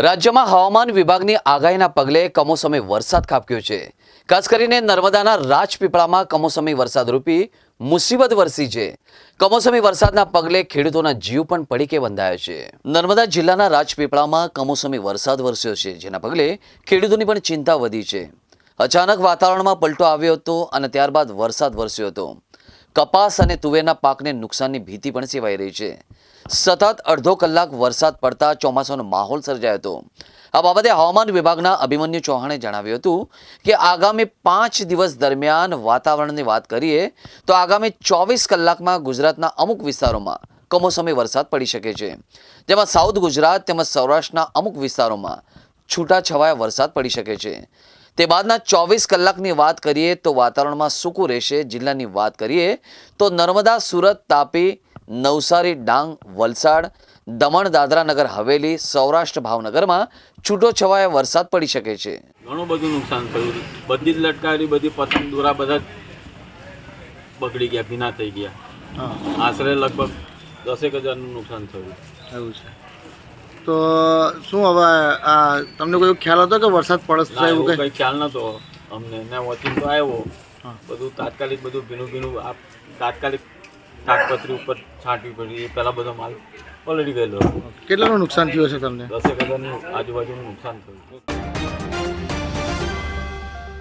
રાજ્યમાં હવામાન વિભાગની આગાહીના પગલે કમોસમી વરસાદ ખાબક્યો છે. ખાસ કરીને નર્મદાના રાજપીપળામાં કમોસમી વરસાદ રૂપી મુસીબત વરસી છે. કમોસમી વરસાદના પગલે ખેડૂતોના જીવ પણ પડીકે બંધાયા છે. નર્મદા જિલ્લાના રાજપીપળામાં કમોસમી વરસાદ વરસ્યો છે, જેના પગલે ખેડૂતોની પણ ચિંતા વધી છે. અચાનક વાતાવરણમાં પલટો આવ્યો હતો અને ત્યારબાદ વરસાદ વરસ્યો હતો. કપાસ અને તુવેરના પાકને નુકસાનની ભીતિ પણ સેવાઈ રહી છે. સતત અડધો કલાક વરસાદ પડતા ચોમાસાનો માહોલ સર્જાયો હતો. આ બાબતે હવામાન વિભાગના અભિમન્યુ ચૌહાણે જણાવ્યું હતું કે આગામી પાંચ દિવસ દરમિયાન વાતાવરણની વાત કરીએ તો આગામી ચોવીસ કલાકમાં ગુજરાતના અમુક વિસ્તારોમાં કમોસમી વરસાદ પડી શકે છે. જેમાં સાઉથ ગુજરાત તેમજ સૌરાષ્ટ્રના અમુક વિસ્તારોમાં છૂટાછવાયા વરસાદ પડી શકે છે. તે બાદના ચોવીસ કલાકની વાત કરીએ તો વાતાવરણમાં સૂકું રહેશે. જિલ્લાની વાત કરીએ તો નર્મદા, સુરત, તાપી નવસારી ડાંગ વલસાડ દમણ દાદરા નગર હવેલી સૌરાષ્ટ્ર ભાવનગરમાં છૂટો છવાયે વરસાદ પડી શકે છે. ઘણું બધું નુકસાન થયું બધી જ લટકાવેલી બધી પતંગ દોરા બધા બગડી ગયા ભીના થઈ ગયા. હા. આશરે લગભગ દસેક હજારનું નુકસાન થયું. એવું છે. તો શું હવે આ તમને કોઈ ખ્યાલ હતો કે વરસાદ પડશે એવું કંઈ? ખ્યાલ નહોતો. અમને એના વોચિંગ તો આવ્યો. હા. બધું તાત્કાલિક બધું ભીનું ભીનું આ તાત્કાલિક તાટપત્રી ઉપર છાંટવી પડી એ પહેલાં બધો માલ ઓલરેડી ગયેલો કેટલાનું નુકસાન થયું હશે તમને? દસેક હજારની આજુબાજુનું નુકસાન થયું.